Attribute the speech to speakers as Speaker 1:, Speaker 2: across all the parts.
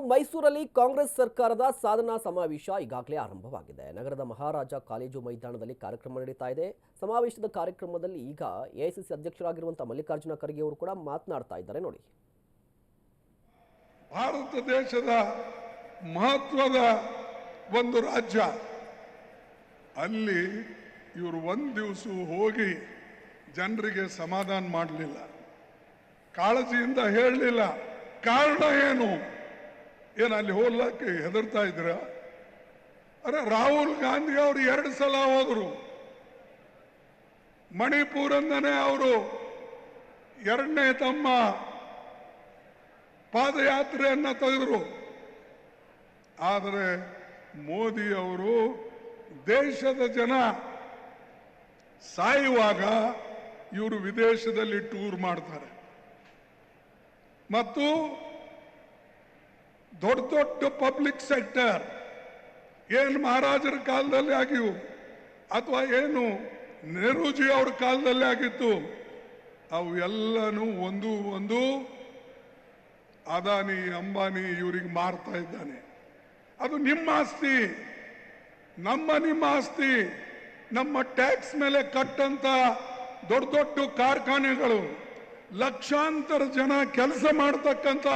Speaker 1: ಮೈಸೂರಲ್ಲಿ ಕಾಂಗ್ರೆಸ್ ಸರ್ಕಾರದ ಸಾಧನಾ ಸಮಾವೇಶ ಈಗಾಗಲೇ ಆರಂಭವಾಗಿದೆ. ನಗರದ ಮಹಾರಾಜ ಕಾಲೇಜು ಮೈದಾನದಲ್ಲಿ ಕಾರ್ಯಕ್ರಮ ನಡೀತಾ ಇದೆ. ಸಮಾವೇಶದ ಕಾರ್ಯಕ್ರಮದಲ್ಲಿ ಈಗ ಎಐಸಿಸಿ ಅಧ್ಯಕ್ಷರಾಗಿರುವಂತಹ ಮಲ್ಲಿಕಾರ್ಜುನ ಖರ್ಗೆ ಅವರು ಕೂಡ ಮಾತನಾಡ್ತಾ ಇದ್ದಾರೆ. ನೋಡಿ.
Speaker 2: ಭಾರತ ದೇಶದ ಮಹತ್ವದ ಒಂದು ರಾಜ್ಯ. ಅಲ್ಲಿ ಇವರು ಒಂದು ದಿವಸ ಹೋಗಿ ಜನರಿಗೆ ಸಮಾಧಾನ ಮಾಡಲಿಲ್ಲ. ಕಾಳಜಿಯಿಂದ ಹೇಳಲಿಲ್ಲ. ಕಾರಣ ಏನು? ಏನು ಅಲ್ಲಿ ಹೋಗ್ಲಕ್ಕೆ ಹೆದರ್ತಾ ಇದ್ರ ಅರೆ ರಾಹುಲ್ ಗಾಂಧಿ ಅವರು ಎರಡು ಸಲ ಹೋದರು. ಮಣಿಪುರಂದನೇ ಅವರು ಎರಡನೇ ತಮ್ಮ ಪಾದಯಾತ್ರೆಯನ್ನು ತೆಗೆದರು. ಆದರೆ ಮೋದಿ ಅವರು ದೇಶದ ಜನ ಸಾಯುವಾಗ ಇವರು ವಿದೇಶದಲ್ಲಿ ಟೂರ್ ಮಾಡ್ತಾರೆ. ಮತ್ತು ದೊಡ್ಡ ದೊಡ್ಡ ಪಬ್ಲಿಕ್ ಸೆಕ್ಟರ್ ಏನು ಮಹಾರಾಜರ ಕಾಲದಲ್ಲಿ ಆಗಿವು ಅಥವಾ ಏನು ನೆಹರೂಜಿ ಅವ್ರ ಕಾಲದಲ್ಲಿ ಆಗಿತ್ತು ಅವು ಎಲ್ಲನೂ ಒಂದು ಒಂದು ಅದಾನಿ, ಅಂಬಾನಿ ಇವ್ರಿಗೆ ಮಾರ್ತಾ ಇದ್ದಾನೆ. ಅದು ನಿಮ್ಮ ಆಸ್ತಿ, ನಮ್ಮ ನಿಮ್ಮ ಆಸ್ತಿ, ನಮ್ಮ ಟ್ಯಾಕ್ಸ್ ಮೇಲೆ ಕಟ್ಟಂತ ದೊಡ್ಡ ದೊಡ್ಡ ಕಾರ್ಖಾನೆಗಳು, ಲಕ್ಷಾಂತರ ಜನ ಕೆಲಸ ಮಾಡತಕ್ಕಂತ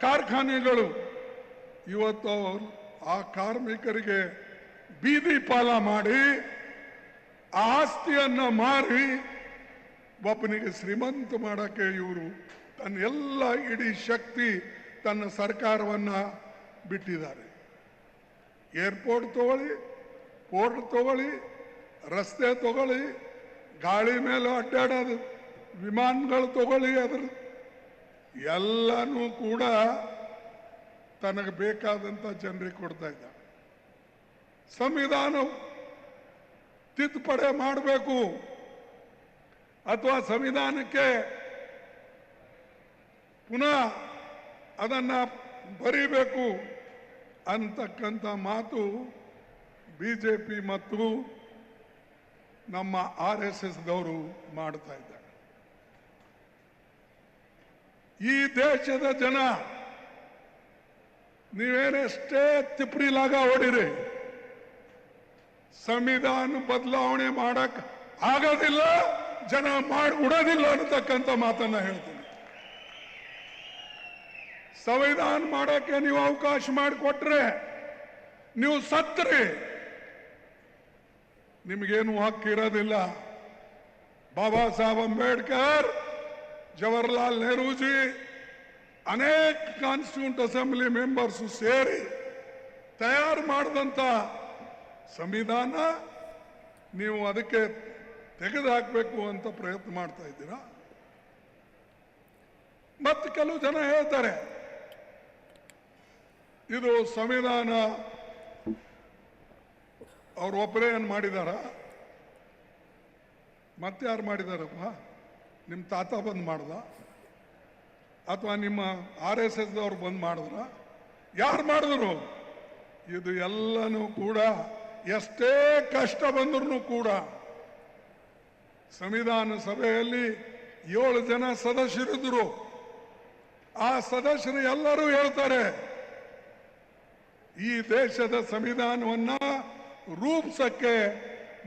Speaker 2: ಕಾರ್ಖಾನೆಗಳು ಇವತ್ತು ಆ ಕಾರ್ಮಿಕರಿಗೆ ಬೀದಿ ಪಾಲ ಮಾಡಿ, ಆಸ್ತಿಯನ್ನ ಮಾರಿ, ಒಬ್ಬನಿಗೆ ಶ್ರೀಮಂತ ಮಾಡಕ್ಕೆ ಇವರು ತನ್ನ ಎಲ್ಲ ಇಡೀ ಶಕ್ತಿ ತನ್ನ ಸರ್ಕಾರವನ್ನ ಬಿಟ್ಟಿದ್ದಾರೆ. ಏರ್ಪೋರ್ಟ್ ತಗೊಳ್ಳಿ, ಪೋರ್ಟ್ ತಗೊಳ್ಳಿ, ರಸ್ತೆ ತಗೊಳ್ಳಿ, ಗಾಳಿ ಮೇಲೆ ಅಡ್ಡಾಡೋದು, ವಿಮಾನಗಳು ತಗೊಳ್ಳಿ ಅದ್ರ ಎಲ್ಲನೂ ಕೂಡ ತನಗೆ ಬೇಕಾದಂತ ಜನರಿಗೆ ಕೊಡ್ತಾ ಇದ್ದ. ಸಂವಿಧಾನ ತಿದ್ದುಪಡಿ ಮಾಡಬೇಕು ಅಥವಾ ಸಂವಿಧಾನಕ್ಕೆ ಪುನಃ ಅದನ್ನು ಬರೀಬೇಕು ಅಂತಕ್ಕಂಥ ಮಾತು ಬಿ ಜೆ ಪಿ ಮತ್ತು ನಮ್ಮ ಆರ್ ಎಸ್ ಎಸ್ ದವರು ಮಾಡ್ತಾ ಇದ್ದಾರೆ. ಈ ದೇಶದ ಜನ ನೀವೇನೆಷ್ಟೇ ತಿಪ್ರಿ ಲಾಗ ಹೊಡಿರಿ ಸಂವಿಧಾನ ಬದಲಾವಣೆ ಮಾಡಕ್ ಆಗೋದಿಲ್ಲ, ಜನ ಮಾಡಿ ಉಡೋದಿಲ್ಲ ಅನ್ನತಕ್ಕಂಥ ಮಾತನ್ನ ಹೇಳ್ತೀನಿ. ಸಂವಿಧಾನ ಮಾಡಕ್ಕೆ ನೀವು ಅವಕಾಶ ಮಾಡಿಕೊಟ್ರೆ, ನೀವು ಸತ್ರಿ. ನಿಮಗೇನು ಹಕ್ಕಿರೋದಿಲ್ಲ ಬಾಬಾ ಸಾಹೇಬ್ ಅಂಬೇಡ್ಕರ್ ಜವಾಹರ್ಲಾಲ್ ನೆಹರೂಜಿ ಅನೇಕ ಕಾನ್ಸ್ಟಿಟ್ಯೂಂಟ್ ಅಸೆಂಬ್ಲಿ ಮೆಂಬರ್ಸ್ ಸೇರಿ ತಯಾರು ಮಾಡಿದಂತ ಸಂವಿಧಾನ ನೀವು ಅದಕ್ಕೆ ತೆಗೆದುಹಾಕಬೇಕು ಅಂತ ಪ್ರಯತ್ನ ಮಾಡ್ತಾ ಇದ್ದೀರಾ ಮತ್ತೆ ಕೆಲವು ಜನ ಹೇಳ್ತಾರೆ ಇದು ಸಂವಿಧಾನ ಅವರು ಒಬ್ಬರೇ ಏನು ಮಾಡಿದಾರ ಮತ್ತೆ ಯಾರು ಮಾಡಿದಾರಪ್ಪ ನಿಮ್ಮ ತಾತ ಬಂದು ಮಾಡ್ದ? ಅಥವಾ ನಿಮ್ಮ ಆರ್ ಎಸ್ ಎಸ್ ದವ್ರು ಬಂದ್ ಮಾಡಿದ್ರ? ಯಾರು ಮಾಡಿದ್ರು? ಇದು ಎಲ್ಲನೂ ಕೂಡ, ಎಷ್ಟೇ ಕಷ್ಟ ಬಂದ್ರೂ ಕೂಡ ಸಂವಿಧಾನ ಸಭೆಯಲ್ಲಿ ಏಳು ಜನ ಸದಸ್ಯರಿದ್ರು. ಆ ಸದಸ್ಯರು ಎಲ್ಲರೂ ಹೇಳ್ತಾರೆ, ಈ ದೇಶದ ಸಂವಿಧಾನವನ್ನ ರೂಪಿಸಕ್ಕೆ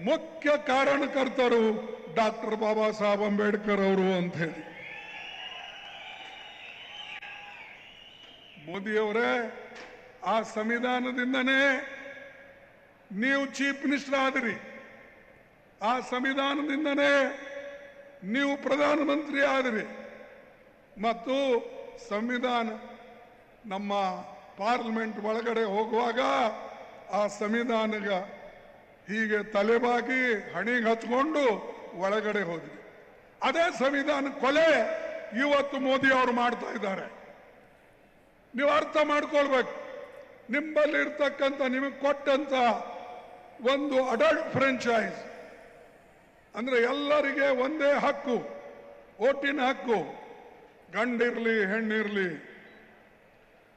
Speaker 2: ಮುಖ್ಯ ಕಾರಣಕರ್ತರು ಡಾಕ್ಟರ್ ಬಾಬಾ ಸಾಹೇಬ್ ಅಂಬೇಡ್ಕರ್ ಅವರು ಅಂತ ಹೇಳಿ. ಮೋದಿಯವರೇ, ಆ ಸಂವಿಧಾನದಿಂದನೇ ನೀವು ಚೀಫ್ ಮಿನಿಸ್ಟರ್ ಆದ್ರಿ. ಆ ಸಂವಿಧಾನದಿಂದನೇ ನೀವು ಪ್ರಧಾನಮಂತ್ರಿ ಆದ್ರಿ. ಮತ್ತು ಸಂವಿಧಾನ ನಮ್ಮ ಪಾರ್ಲಿಮೆಂಟ್ ಒಳಗಡೆ ಹೋಗುವಾಗ ಆ ಸಂವಿಧಾನಗ ಹೀಗೆ ತಲೆಬಾಗಿ ಹಣಿಗೆ ಹಚ್ಕೊಂಡು ಒಳಗಡೆ ಹೋಗಿದೆ. ಅದೇ ಸಂವಿಧಾನ ಕೊಲೆ ಇವತ್ತು ಮೋದಿ ಅವರು ಮಾಡ್ತಾ ಇದ್ದಾರೆ. ನೀವು ಅರ್ಥ ಮಾಡ್ಕೊಳ್ಬೇಕು. ನಿಮ್ಮಲ್ಲಿ ಇರ್ತಕ್ಕಂಥ ನಿಮಗೆ ಕೊಟ್ಟಂತ ಒಂದು ಅಡಲ್ಟ್ ಫ್ರೆಂಚೈಸ್ ಅಂದ್ರೆ ಎಲ್ಲರಿಗೆ ಒಂದೇ ಹಕ್ಕು, ಓಟಿನ ಹಕ್ಕು. ಗಂಡಿರ್ಲಿ, ಹೆಣ್ಣಿರ್ಲಿ,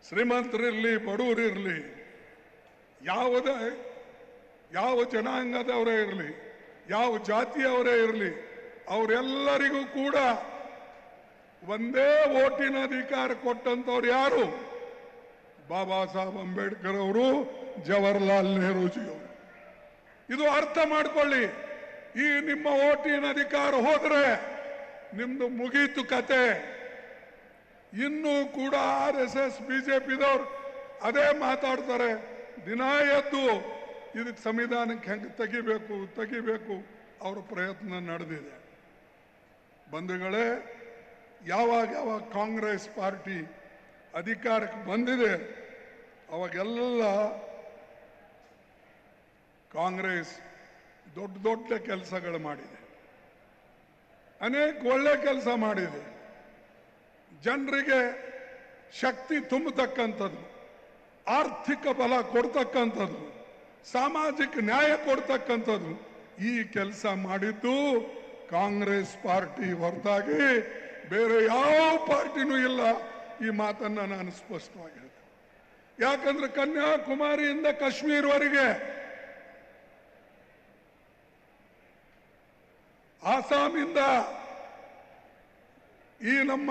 Speaker 2: ಶ್ರೀಮಂತರಿರ್ಲಿ ಬಡವರಿರ್ಲಿ ಯಾವುದೇ, ಯಾವ ಜನಾಂಗದವರೇ ಇರಲಿ ಯಾವ ಜಾತಿಯವರೇ ಇರಲಿ, ಅವರೆಲ್ಲರಿಗೂ ಕೂಡ ಒಂದೇ ಓಟಿನ ಅಧಿಕಾರ ಕೊಟ್ಟಂತವ್ರು ಯಾರು? ಬಾಬಾ ಸಾಹೇಬ್ ಅಂಬೇಡ್ಕರ್ ಅವರು, ಜವಾಹರ್ಲಾಲ್ ನೆಹರೂಜಿಯವರು ಇದು ಅರ್ಥ ಮಾಡ್ಕೊಳ್ಳಿ, ಈ ನಿಮ್ಮ ಓಟಿನ ಅಧಿಕಾರ ಹೋದ್ರೆ ನಿಮ್ದು ಮುಗೀತು ಕತೆ. ಇನ್ನೂ ಕೂಡ ಆರ್ ಎಸ್ ಎಸ್ ಬಿಜೆಪಿದವ್ರು ಅದೇ ಮಾತಾಡ್ತಾರೆ, ದಿನ ಎದ್ದು ಇದಕ್ಕೆ ಸಂವಿಧಾನಕ್ಕೆ ಹೆಂಗೆ ತೆಗಿಬೇಕು ತೆಗಿಬೇಕು, ಅವರ ಪ್ರಯತ್ನ ನಡೆದಿದೆ. ಬಂಧುಗಳೇ, ಯಾವಾಗ ಯಾವಾಗ ಕಾಂಗ್ರೆಸ್ ಪಾರ್ಟಿ ಅಧಿಕಾರಕ್ಕೆ ಬಂದಿದೆ, ಅವಾಗೆಲ್ಲ ಕಾಂಗ್ರೆಸ್ ದೊಡ್ಡ ದೊಡ್ಡ ಕೆಲಸಗಳು ಮಾಡಿದೆ. ಅನೇಕ ಒಳ್ಳೆ ಕೆಲಸ ಮಾಡಿದೆ. ಜನರಿಗೆ ಶಕ್ತಿ ತುಂಬತಕ್ಕಂಥದ್ದು, ಆರ್ಥಿಕ ಬಲ ಕೊಡ್ತಕ್ಕಂಥದ್ದು. ಸಾಮಾಜಿಕ ನ್ಯಾಯ ಕೊಡ್ತಕ್ಕಂಥದ್ದು. ಈ ಕೆಲಸ ಮಾಡಿದ್ದು ಕಾಂಗ್ರೆಸ್ ಪಾರ್ಟಿ ಹೊರತಾಗಿ ಬೇರೆ ಯಾವ ಪಾರ್ಟಿನೂ ಇಲ್ಲ. ಈ ಮಾತನ್ನ ನಾನು ಸ್ಪಷ್ಟವಾಗಿ ಹೇಳ್ತೇನೆ ಯಾಕಂದ್ರೆ ಕನ್ಯಾಕುಮಾರಿಯಿಂದ ಕಾಶ್ಮೀರವರೆಗೆ ಆಸಾಮಿಂದ ಈ ನಮ್ಮ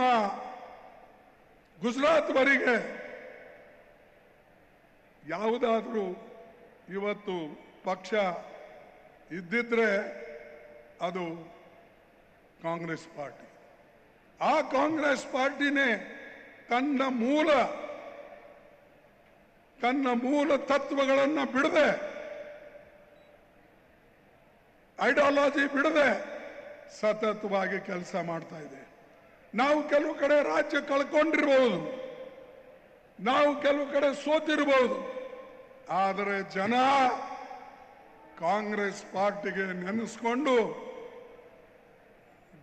Speaker 2: ಗುಜರಾತ್ವರೆಗೆ ಯಾವುದಾದ್ರೂ ಇವತ್ತು ಪಕ್ಷ ಇದ್ದಿದ್ರೆ ಅದು ಕಾಂಗ್ರೆಸ್ ಪಾರ್ಟಿ. ಆ ಕಾಂಗ್ರೆಸ್ ಪಾರ್ಟಿನೇ ತನ್ನ ಮೂಲ ತನ್ನ ಮೂಲ ತತ್ವಗಳನ್ನು ಬಿಡದೆ, ಐಡಿಯಾಲಜಿ ಬಿಡದೆ ಸತತವಾಗಿ ಕೆಲಸ ಮಾಡ್ತಾ ಇದೆ. ನಾವು ಕೆಲವು ಕಡೆ ರಾಜ್ಯ ಕಳ್ಕೊಂಡಿರ್ಬೋದು. ನಾವು ಕೆಲವು ಕಡೆ ಸೋತಿರ್ಬೋದು. ಆದರೆ ಜನ ಕಾಂಗ್ರೆಸ್ ಪಾರ್ಟಿಗೆ ನೆನೆಸ್ಕೊಂಡು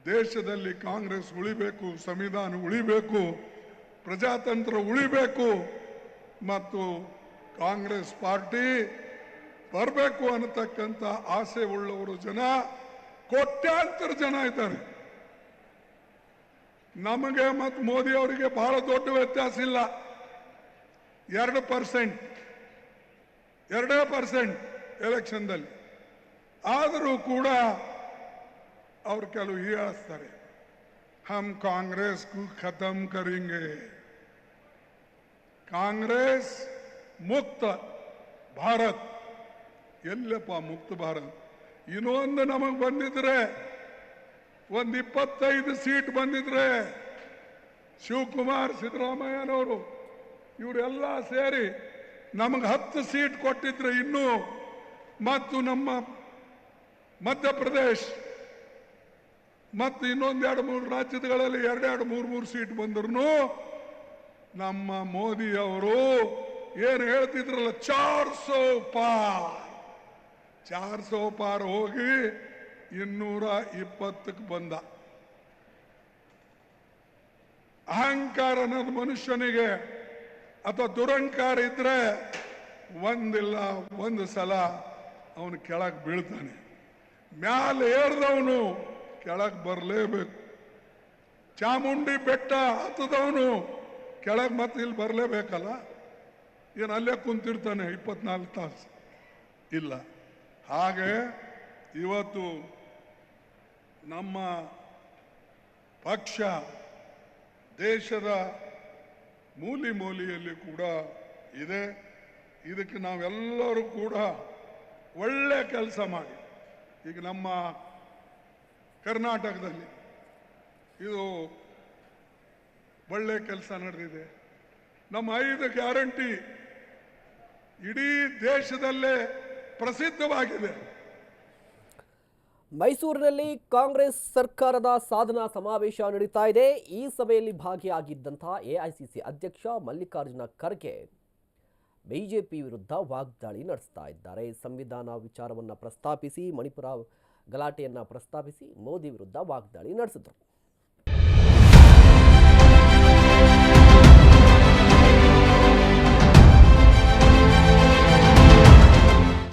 Speaker 2: ದೇಶದಲ್ಲಿ ಕಾಂಗ್ರೆಸ್ ಉಳಿಬೇಕು, ಸಂವಿಧಾನ ಉಳಿಬೇಕು, ಪ್ರಜಾತಂತ್ರ ಉಳಿಬೇಕು ಮತ್ತು ಕಾಂಗ್ರೆಸ್ ಪಾರ್ಟಿ ಬರಬೇಕು ಅನ್ನತಕ್ಕಂಥ ಆಸೆ ಉಳ್ಳವರು ಜನ, ಕೋಟ್ಯಾಂತರ ಜನ ಇದ್ದಾರೆ. ನಮಗೆ ಮತ್ತು ಮೋದಿ ಅವರಿಗೆ ಬಹಳ ದೊಡ್ಡ ವ್ಯತ್ಯಾಸ ಇಲ್ಲ. ಎರಡು ಪರ್ಸೆಂಟ್. ಎರಡೇ ಪರ್ಸೆಂಟ್ ಎಲೆಕ್ಷನ್ದಲ್ಲಿ. ಆದರೂ ಕೂಡ ಅವ್ರು ಕೆಲವು ಹೀಯಾಳಿಸ್ತಾರೆ ಹಮ್ ಕಾಂಗ್ರೆಸ್ ಖತಮ್ ಕರಿಂಗೆ. ಕಾಂಗ್ರೆಸ್ ಮುಕ್ತ ಭಾರತ್. ಎಲ್ಲಪ್ಪ ಮುಕ್ತ ಭಾರತ್. ಇನ್ನೊಂದು ನಮಗೆ ಬಂದಿದ್ರೆ, ಒಂದು ಇಪ್ಪತ್ತೈದು ಸೀಟ್ ಬಂದಿದ್ರೆ, ಶಿವಕುಮಾರ್ ಸಿದ್ದರಾಮಯ್ಯನವರು, ಇವರೆಲ್ಲ ಸೇರಿ ನಮಗೆ ಹತ್ತು ಸೀಟ್ ಕೊಟ್ಟಿದ್ರೆ ಇನ್ನೂ ಮತ್ತು ನಮ್ಮ ಮಧ್ಯಪ್ರದೇಶ ಮತ್ತು ಇನ್ನೊಂದೆರಡು ಮೂರು ರಾಜ್ಯಗಳಲ್ಲಿ ಎರಡೆರಡು ಮೂರು ಮೂರು ಸೀಟ್ ಬಂದ್ರು ನಮ್ಮ ಮೋದಿ ಅವರು ಏನು ಹೇಳ್ತಿದ್ರಲ್ಲ, ಚಾರ್ ಸೋ ಪಾರ್. ಚಾರ್ ಸೋ ಪಾರ್ ಹೋಗಿ ಇನ್ನೂರ ಇಪ್ಪತ್ತಕ್ಕೆ ಬಂದ. ಅಹಂಕಾರ ಅನ್ನೋದು ಮನುಷ್ಯನಿಗೆ ಅಥವಾ ದುರಂಕಾರ ಇದ್ರೆ ಒಂದಿಲ್ಲ, ಒಂದು ಸಲ ಅವನು ಕೆಳಗೆ ಬೀಳ್ತಾನೆ. ಮ್ಯಾಲೆ ಏರ್ದವನು ಕೆಳಗೆ ಬರಲೇಬೇಕು. ಚಾಮುಂಡಿ ಬೆಟ್ಟ ಹತ್ತದವನು ಕೆಳಗೆ ಮತ್ತೆ ಇಲ್ಲಿ ಬರಲೇಬೇಕಲ್ಲ? ಏನು ಅಲ್ಲೇ ಕುಂತಿರ್ತಾನೆ ಇಪ್ಪತ್ನಾಲ್ಕು ತಾಸು? ಇಲ್ಲ. ಹಾಗೆ ಇವತ್ತು ನಮ್ಮ ಪಕ್ಷ ದೇಶದ ಮೂಲಿ ಮೂಲಿಯಲ್ಲಿ ಕೂಡ ಇದೆ. ಇದಕ್ಕೆ ನಾವೆಲ್ಲರೂ ಕೂಡ ಒಳ್ಳೆ ಕೆಲಸ ಮಾಡಿ. ಈಗ ನಮ್ಮ ಕರ್ನಾಟಕದಲ್ಲಿ ಇದು ಒಳ್ಳೆ ಕೆಲಸ ನಡೆದಿದೆ. ನಮ್ಮ ಐದು ಗ್ಯಾರಂಟಿ ಇಡೀ ದೇಶದಲ್ಲೇ ಪ್ರಸಿದ್ಧವಾಗಿದೆ.
Speaker 1: ಮೈಸೂರಿನಲ್ಲಿ ಕಾಂಗ್ರೆಸ್ ಸರ್ಕಾರದ ಸಾಧನಾ ಸಮಾವೇಶ ನಡೀತಾ ಇದೆ. ಈ ಸಭೆಯಲ್ಲಿ ಭಾಗಿಯಾಗಿದ್ದಂತಹ ಎಐಸಿಸಿ ಅಧ್ಯಕ್ಷ ಮಲ್ಲಿಕಾರ್ಜುನ ಖರ್ಗೆ ಬಿಜೆಪಿ ವಿರುದ್ಧ ವಾಗ್ದಾಳಿ ನಡೆಸ್ತಾ ಇದ್ದಾರೆ. ಸಂವಿಧಾನ ವಿಚಾರವನ್ನು ಪ್ರಸ್ತಾಪಿಸಿ, ಮಣಿಪುರ ಗಲಾಟೆಯನ್ನು ಪ್ರಸ್ತಾಪಿಸಿ ಮೋದಿ ವಿರುದ್ಧ ವಾಗ್ದಾಳಿ ನಡೆಸಿದರು.